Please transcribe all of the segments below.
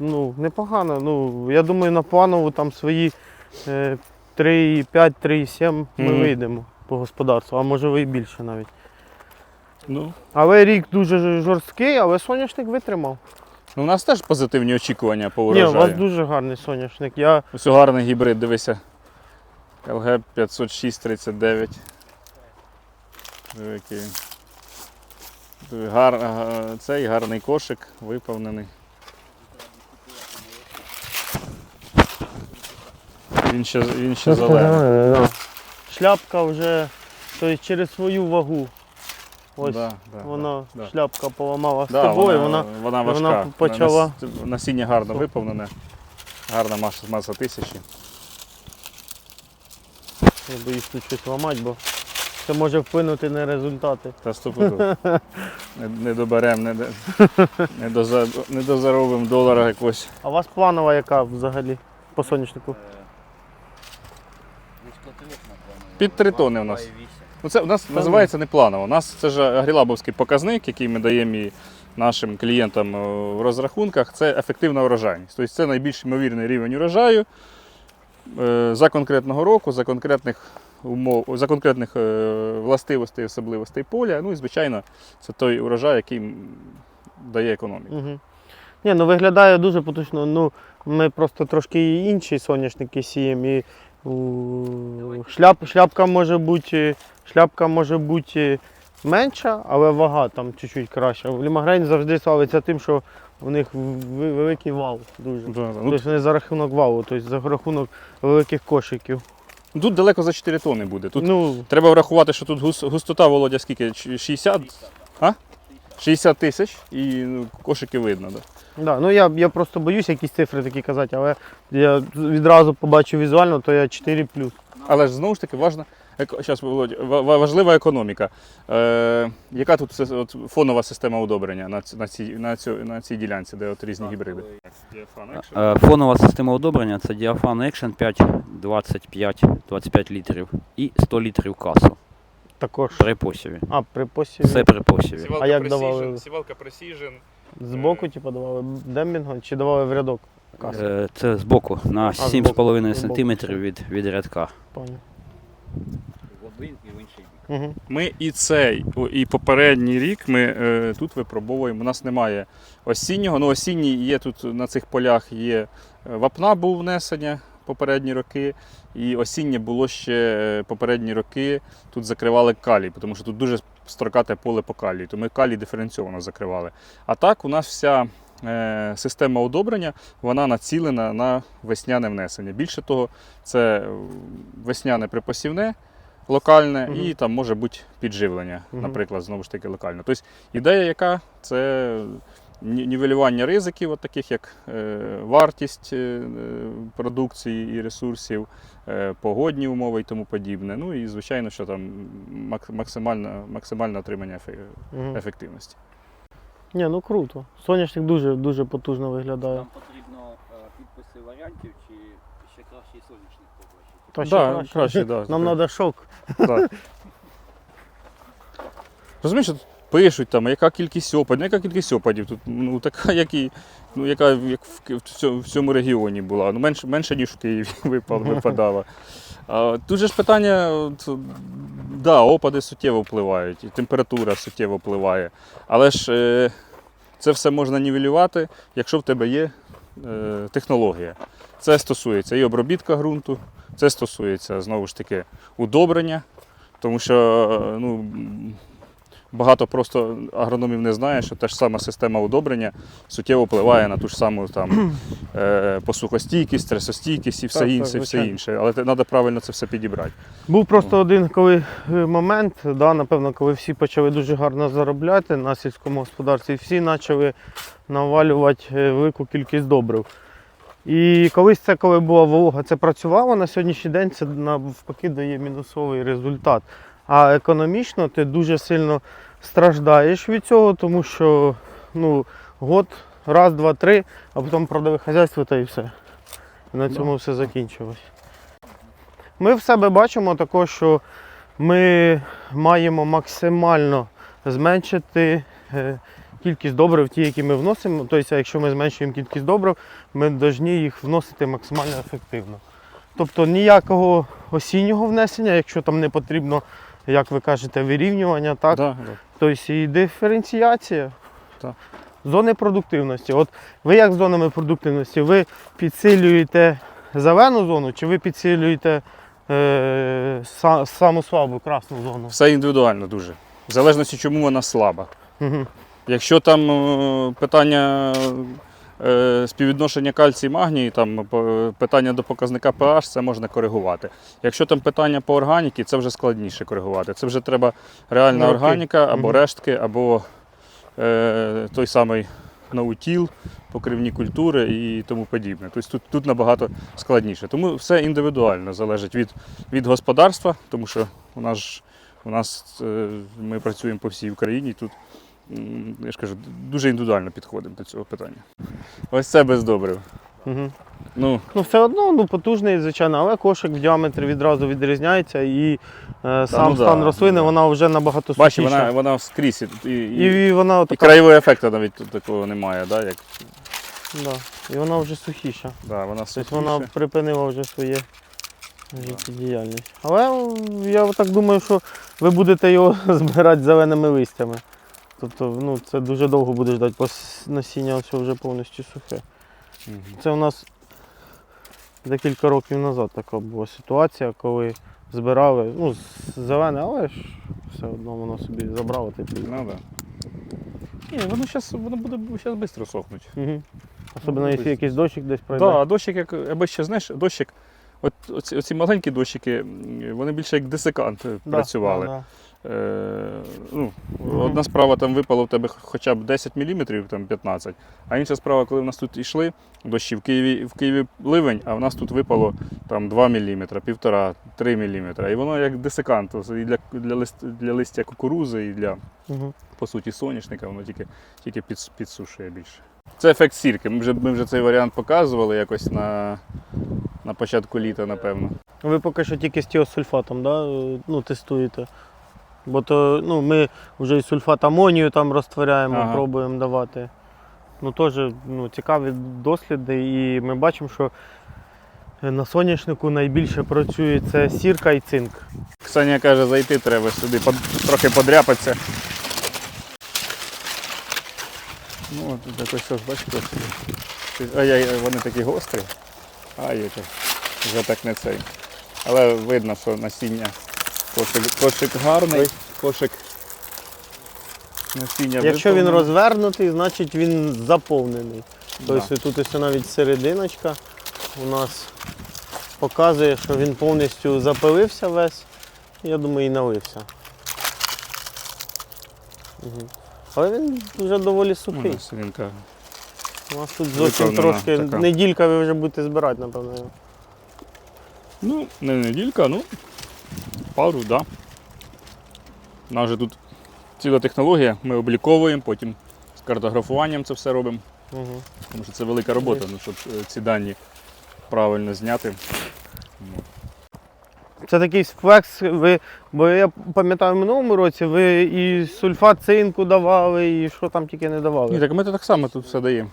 ну, непогано. Ну, я думаю, на планову там свої е, 3,5-3,7 ми Мгм. вийдемо по господарству, а може і більше навіть. Ну, Але рік дуже жорсткий, але соняшник витримав. ну, у нас теж позитивні очікування по Ні, у вас дуже гарний соняшник. Я Ось гарний гібрид, дивися. LG 50639. Диви, який Гар, цей гарний кошик виповнений. Він ще, він ще зелений. Шляпка вже тобто, через свою вагу. Ось Да, да, вона да. шляпка поламала з Да, тобою, вона, вона важка. вона почала- Нас- Насіння гарно виповнене. Гарна маса, маса тисячі. я боюсь тут щось ламати, бо це може вплинути на результати. Та стопуду. Не, не доберемо, не, до- не, доза, не дозаробимо в доларах якось. А у вас планова яка взагалі по соняшнику? Під 3 тони у нас. Ну, це у нас називається не планово. У нас це ж агрілабовський показник, який ми даємо і нашим клієнтам е, в розрахунках. Це ефективна урожайність. Тобто це найбільш ймовірний рівень урожаю е, за конкретного року, за конкретних умов, за конкретних е, властивостей, особливостей поля. Ну і звичайно, це той урожай, який дає економіку. Угу. Ні, ну виглядає дуже потужно. Ну, ми просто трошки інші соняшники сіємо. І, шляп, шляпка може бути, шляпка може бути менша, але вага там чуть-чуть краща. Лімагрейн завжди славиться тим, що у них великий вал дуже. Да. Ну, Тобто не за рахунок валу, тобто за рахунок великих кошиків. Тут далеко за 4 тони буде. Тут Ну, Треба врахувати, що тут густота Володя скільки? Ч- 60? А? 60 тисяч і ну, кошики видно. Да. да, ну я, я просто боюсь якісь цифри такі казати, але я відразу побачу візуально, то я 4 плюс. Але ж знову ж таки важна, щас, ва- важлива економіка. Е, яка тут от, фонова система удобрення на, на, цій, на, цю, на цій ділянці, де от різні гібриди? Е, Фонова система одобрення це діафан Action 5 25, 25 літрів і 100 літрів касу також. при посіві. А, при посіві. Все при посіві. А як давали? Сівалка Precision. Збоку, типу, давали дембінгом чи давали в рядок? Касу. Е, Це збоку на 7,5 см від, від рядка. Понял. В один і в інший бік. Угу. Ми і цей, і попередній рік ми е, тут випробовуємо. У нас немає осіннього. Ну, осінній є тут на цих полях є е, вапна був внесення попередні роки. І осіннє було ще е, попередні роки. Тут закривали калій, тому що тут дуже строкате поле по калію. То ми калій диференційовано закривали. А так у нас вся е, система одобрення вона націлена на весняне внесення. Більше того, це весняне припосівне локальне Мгм. і там може бути підживлення, Мгм. наприклад, знову ж таки локально. Тобто ідея яка? Це нівелювання ризиків, от таких як е, вартість е, продукції і ресурсів, е, погодні умови і тому подібне. Ну і звичайно, що там максимальне, максимальне отримання ефе- Угу. ефективності. Ні, ну круто. Соняшник дуже дуже потужно виглядає. потрібно підписи варіантів чи ще кращий сонячник побачити? Та ще Да, краще. краще, да. Нам треба шок. Розумієш, пишуть там, яка кількість опадів, ну, яка кількість опадів тут, ну така, як і, ну, яка як в, в, цьому, регіоні була. Ну, менше, менше ніж в Києві випав, випадала. А, тут же ж питання, от, да, опади суттєво впливають, і температура суттєво впливає. Але ж е, це все можна нівелювати, якщо в тебе є е, технологія. Це стосується і обробітка ґрунту, це стосується знову ж таки удобрення, тому що е, ну, багато просто агрономів не знає, що та ж сама система удобрення суттєво впливає на ту ж саму там, е, посухостійкість, стресостійкість і все Так, так, інше, і все інше. Але треба правильно це все підібрати. Був просто один коли е, момент, да, напевно, коли всі почали дуже гарно заробляти на сільському господарстві, всі почали навалювати е, велику кількість добрив. І колись це, коли була волога, це працювало, на сьогоднішній день це навпаки дає мінусовий результат. А економічно ти дуже сильно страждаєш від цього, тому що ну, год, раз, два, три, а потім продали хазяйство та і все. І на цьому все закінчилось. Ми в себе бачимо також, що ми маємо максимально зменшити е, кількість добрив, ті, які ми вносимо. Тобто, якщо ми зменшуємо кількість добрив, ми повинні їх вносити максимально ефективно. Тобто ніякого осіннього внесення, якщо там не потрібно, як ви кажете, вирівнювання, так? Да, да. Тобто і диференціація. Так. Зони продуктивності. От ви як з зонами продуктивності? Ви підсилюєте зелену зону чи ви підсилюєте е, са- саму слабу красну зону? Все індивідуально дуже. В залежності, чому вона слаба. Угу. Якщо там е, питання співвідношення кальцій магній, там е, питання до показника pH, це можна коригувати. Якщо там питання по органіки, це вже складніше коригувати. Це вже треба реальна Ну, органіка, або рештки, або е, той самий наутіл, покривні культури і тому подібне. Тобто тут, тут набагато складніше. Тому все індивідуально залежить від, від господарства, тому що у нас, у нас е, ми працюємо по всій Україні. Тут я ж кажу, дуже індивідуально підходимо до цього питання. Ось це без добрив. Угу. Ну, Ну, все одно ну, потужний, звичайно, але кошик в діаметрі відразу відрізняється і е, сам ну да, стан рослини, ну да. вона вже набагато бачиш, сухіша. вона, вона скрізь. І, і, і, І, вона і краєвого ефекту навіть тут такого немає, да, як, да, і вона вже сухіша. да, вона Тобто вона припинила вже своє життєдіяльність. Але я так думаю, що ви будете його збирати зеленими листями. Тобто ну, це дуже довго буде ждати, бо насіння все вже повністю сухе. Мгм. Це у нас декілька років назад така була ситуація, коли збирали ну, зелене, але ж все одно воно собі забрало та й. Ну, да. Ні, воно зараз воно буде зараз швидко сохнуть. Угу. Особливо, якщо якийсь дощик десь пройде. Так, да, дощик, як аби ще знаєш, дощик. От оці, оці маленькі дощики, вони більше як десикант е, Да, працювали. да, да. Е, ну. Одна справа там випало в тебе хоча б 10 мм, там 15 а інша справа, коли в нас тут йшли дощі в Києві, в Києві ливень, а в нас тут випало там 2 мм, 1,5-3 мм. І воно як десикант, і для, для, лист, для листя кукурузи, і для, Мгм. по суті, соняшника, воно тільки, тільки під, підсушує більше. Це ефект сірки. Ми вже, ми вже цей варіант показували якось на, на початку літа, напевно. Ви поки що тільки з тіосульфатом да? е, ну, тестуєте. Бо то ну, ми вже і сульфат амонію там розтворяємо, Ага. пробуємо давати. Ну, теж ну, цікаві досліди, і ми бачимо, що на соняшнику найбільше працює це сірка і цинк. Ксанія каже, зайти треба сюди, под, трохи подряпатися. Ну, тут якось ось, бачите. Ай-яй, вони такі гострі. Ай. Вже так не цей. Але видно, що насіння. Кошик, кошик гарний, кошик насіння Якщо він розвернутий, значить він заповнений. Да. Тобто тут ось навіть серединочка у нас показує, що він повністю запилився весь. Я думаю, і налився. Угу. Але він вже доволі Ну, сухий. насінинка. У нас тут зовсім трошки така. неділька ви вже будете збирати, напевно. Ну, не неділька, ну пару. Да. У нас же тут ціла технологія, ми обліковуємо, потім з картографуванням це все робимо. Угу. Тому що це велика робота, ну, щоб е, ці дані правильно зняти. Це такий флекс, ви, бо я пам'ятаю в минулому році ви і сульфат цинку давали, і що там тільки не давали. Ні, так ми так само тут все даємо.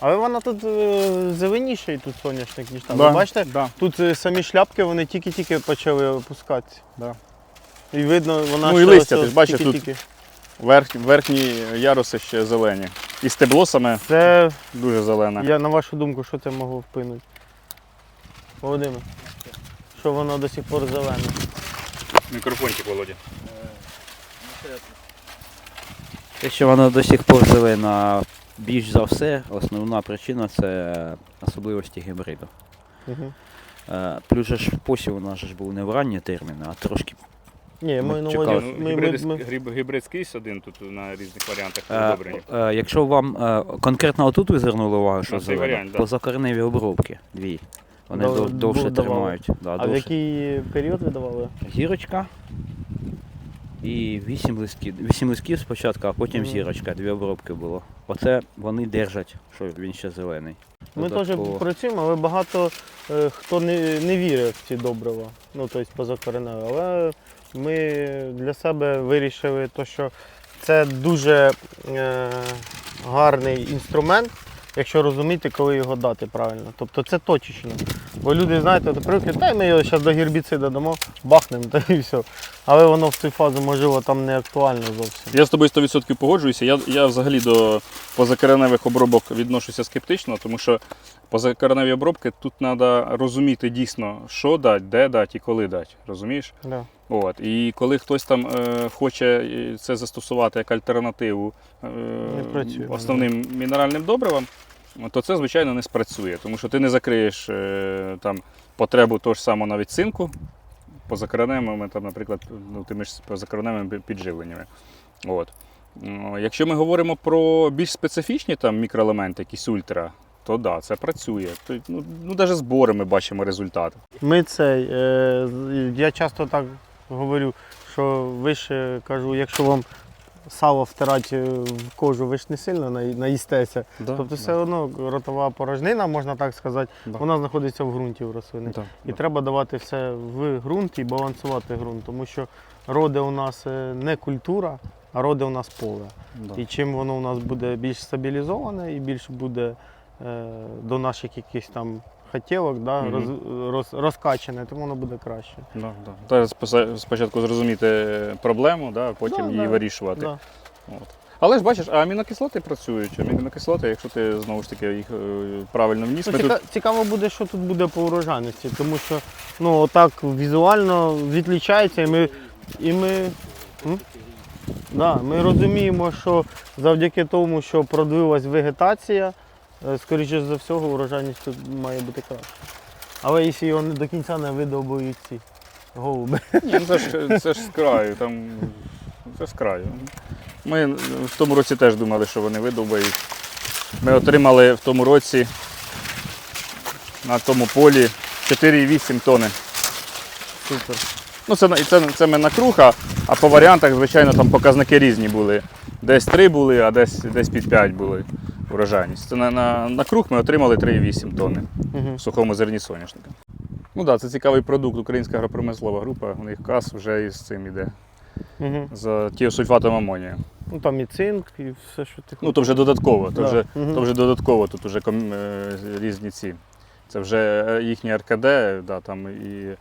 Але вона тут е, зеленіша і тут соняшник, ніж там. Да, Ви бачите, Да. тут е, самі шляпки вони тільки-тільки почали опускатися. Да. І видно, вона Ну, і листя, ти ж бачиш, тут-. Верх, верхні яруси ще зелені. І стебло саме Це, дуже зелене. я на вашу думку, що це могло вплинути? Володимир, що воно до сих пор зелене. Мікрофончик, Володя. Те, що вона до сих пор зелена, більш за все, основна причина це особливості гібриду. Угу. Плюс же ж посів у нас ж був не в ранні терміни, а трошки. Ні, Ми маю на чекали. Ми, ми, ми, гібрид скрізь один тут на різних варіантах Е, е, Якщо вам е, конкретно отут ви звернули увагу, що цей зелено, варіант, да. позакореневі обробки дві. Вони дов- довше давали. тримають. Да, а в який період ви давали? Гірочка І 8 листків. 8 листків спочатку, а потім Мгм. зірочка, дві обробки було. Оце вони держать, що він ще зелений. Ми теж працюємо, але багато е, хто не, не вірить в ці добрива, ну тобто позакореневі. Але ми для себе вирішили, то, що це дуже е, гарний інструмент, якщо розуміти, коли його дати правильно. Тобто це точечно. Бо люди, знаєте, привикли, та ми його зараз до гербіцида дамо, бахнемо та і все. Але воно в цю фазу, можливо, там не актуально зовсім. Я з тобою 100% погоджуюся. Я, я взагалі до позакореневих обробок відношуся скептично, тому що позакореневі обробки тут треба розуміти дійсно, що дати, де дати і коли дати. Розумієш? Да. От. І коли хтось там е, хоче е, це застосувати як альтернативу е, працює, основним мінеральним добривам, то це, звичайно, не спрацює, тому що ти не закриєш е, там, потребу того ж самого навіть цинку позакореневими, там, наприклад, ну, тими ж позакореневими підживленнями. От. Якщо ми говоримо про більш специфічні там, мікроелементи, якісь ультра, то да, це працює. То, ну, ну, навіть збори ми бачимо результат. Ми цей, е, я часто так говорю, що ви ж кажу, якщо вам сало втирати в кожу, ви ж не сильно наї- наїстеся. Да, Тобто все одно ротова порожнина, можна так сказати, Да. вона знаходиться в ґрунті у рослини. Да, І да. треба давати все в ґрунт і балансувати ґрунт, тому що роди у нас е, не культура, а роди у нас поле. Да. І чим воно у нас буде більш стабілізоване і більш буде е, до наших якихось там хотілок да, роз, роз, розкачане, тому воно буде краще. Да, да. Та споса- спочатку зрозуміти проблему, да, а потім Да, її да. вирішувати. Да. От. Але ж бачиш, а амінокислоти працюють. Амінокислоти, якщо ти знову ж таки їх е, правильно вніс, Ну, ми ціка- тут Цікаво буде, що тут буде по урожайності, тому що ну, отак візуально відлічається, і ми, і ми, м? да, ми розуміємо, що завдяки тому, що продлилась вегетація, е, скоріше за всього, урожайність тут має бути краще. Але якщо його до кінця не видобують ці голуби. Ні, ну це ж це ж з краю, там це з краю. Ми в тому році теж думали, що вони видобають. Ми отримали в тому році на тому полі 4,8 тони. Супер. Ну, це, це, це ми на круг, а, а по варіантах, звичайно, там показники різні були. Десь 3 були, а десь, десь під 5 були урожайність. Це на, на, на круг ми отримали 3,8 тонни Угу. в сухому зерні соняшника. Ну так, да, це цікавий продукт, українська агропромислова група, у них кас вже із цим іде, Угу. з тіосульфатом амонію. Ну там і цинк, і все, що ти Ну то вже додатково, то, Да. вже, Мгм. то вже додатково, тут вже ком- е, різні ці. Це вже е, їхні РКД, да, там і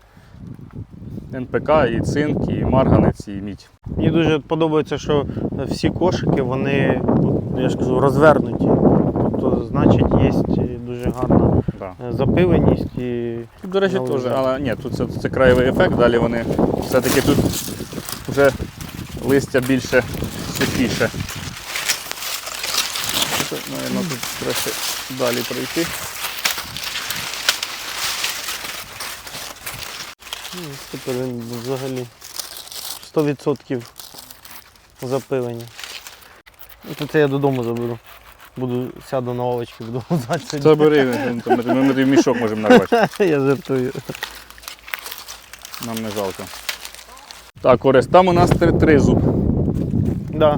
НПК, і цинк, і марганець, і мідь. Мені дуже подобається, що всі кошики, вони, я ж кажу, розвернуті. Значить, є дуже гарна Да. е, запиленість і До речі, теж, але ні, тут це, це краєвий ефект, далі вони все-таки тут вже листя більше сухіше. Це, Наверно, тут краще далі пройти. ну, супер він взагалі 100% запилення. Це я додому заберу. Буду сяду на лавочці, буду лазати сьогодні. Забери, ми, ми, в мішок можемо нарвати. Я жартую. Нам не жалко. Так, Орес, там у нас три, три зуб. Да.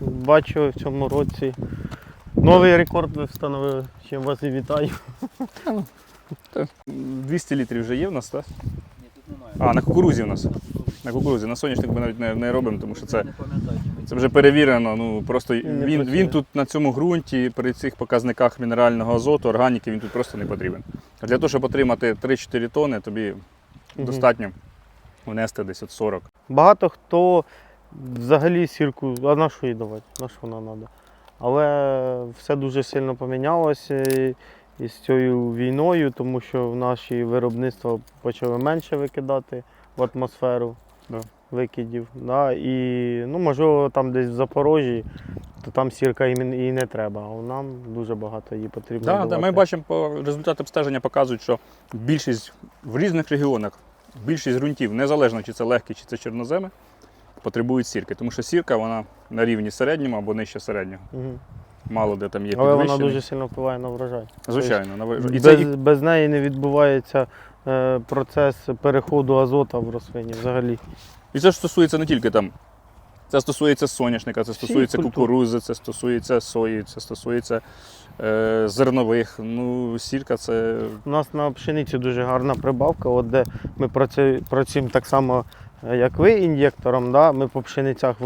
Бачу в цьому році. Новий рекорд ви встановили, чим вас і вітаю. 200 літрів вже є в нас, так? Ні, тут немає. А, на кукурузі у нас. На кукурузі. На соняшник ми навіть не, не робимо, тому що це, це вже перевірено. Ну, просто не він, працює. він тут на цьому ґрунті, при цих показниках мінерального азоту, органіки, він тут просто не потрібен. А для того, щоб отримати 3-4 тони, тобі Мгм. достатньо внести десь от 40. Багато хто взагалі сірку, а на що їй давати? На що вона треба? Але все дуже сильно помінялося із цією війною, тому що в наші виробництва почали менше викидати в атмосферу Да. Викидів. Да? І ну, можливо, там десь в Запорожжі, то там сірка і не- треба, а нам дуже багато її потрібно. Да, да, ми бачимо по результати обстеження показують, що більшість в різних регіонах, більшість ґрунтів, незалежно чи це легкі, чи це чорноземи, потребують сірки. Тому що сірка вона на рівні середнього або нижче середнього. Мгм. Мало де там є Але вона дуже сильно впливає на врожай. Звичайно, на ви- і без, це без неї не відбувається е, процес переходу азота в рослині взагалі. І це ж стосується не тільки там Це стосується соняшника, це стосується кукурузи, це стосується сої, це стосується е, зернових. Ну, сірка це У нас на пшениці дуже гарна прибавка, от де ми працюємо так само, як ви, ін'єктором. Да? Ми по пшеницях е,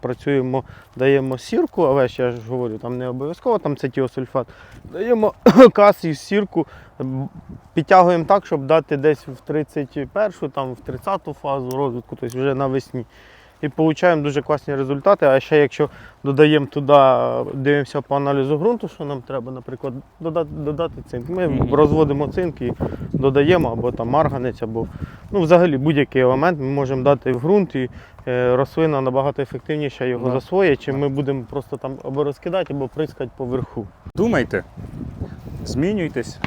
працюємо, даємо сірку, але ж я ж говорю, там не обов'язково там це тіосульфат. Даємо кас і сірку, підтягуємо так, щоб дати десь в 31-ту, там, в 30-ту фазу розвитку, тобто вже навесні. І отримуємо дуже класні результати. А ще якщо додаємо туди, дивимося по аналізу ґрунту, що нам треба, наприклад, додати, додати цинк. Ми розводимо цинк і додаємо або там марганець, або ну, взагалі будь-який елемент ми можемо дати в ґрунт, і е, рослина набагато ефективніше його Да. засвоює, чим ми будемо просто там або розкидати, або прискати поверху. думайте, змінюйтесь,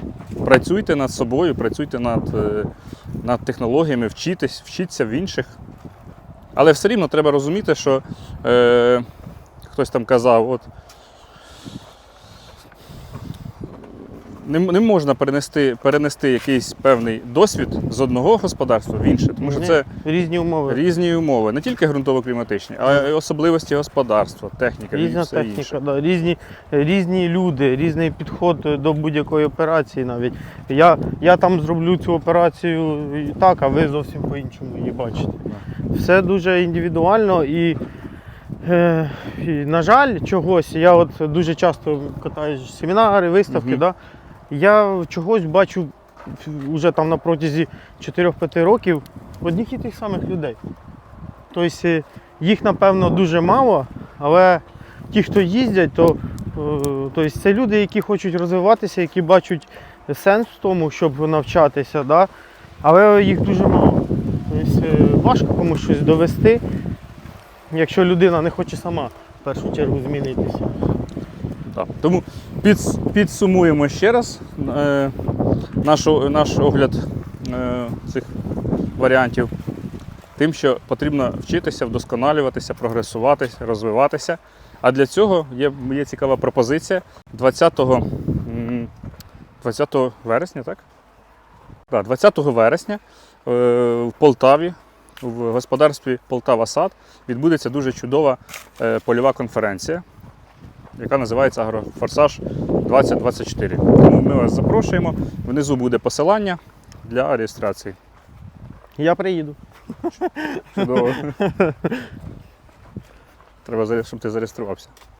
працюйте над собою, працюйте над, е, над технологіями, вчитесь, вчіться в інших. Але все рівно треба розуміти, що е, хтось там казав, от, не, не можна перенести, перенести якийсь певний досвід з одного господарства в інше, тому що це Різні умови. різні умови, не тільки ґрунтово-кліматичні, а й особливості господарства, техніка і Різна все техніка, інше. да, різні, різні люди, різний підход до будь-якої операції навіть. Я, я там зроблю цю операцію так, а ви зовсім по-іншому її бачите. Все дуже індивідуально і, е, на жаль, чогось. Я от дуже часто катаю семінари, виставки, Мгм. да, я чогось бачу вже там на протязі 4-5 років одних і тих самих людей. Тобто е, їх, напевно, дуже мало, але ті, хто їздять, то, е, тобто це люди, які хочуть розвиватися, які бачать сенс в тому, щоб навчатися, да? але їх дуже мало. Тобто е, важко комусь щось довести, якщо людина не хоче сама в першу чергу змінитися. Так. Тому підс- підсумуємо ще раз е, нашу, наш огляд е, цих варіантів. Тим, що потрібно вчитися, вдосконалюватися, прогресувати, розвиватися. А для цього є, є цікава пропозиція 20, 20 вересня, так? Да, 20 вересня е, в Полтаві, в господарстві Полтава Сад, відбудеться дуже чудова е, польова конференція яка називається Агрофорсаж 2024. Тому ми вас запрошуємо. Внизу буде посилання для реєстрації. Я приїду. Чудово. Треба, щоб ти зареєструвався.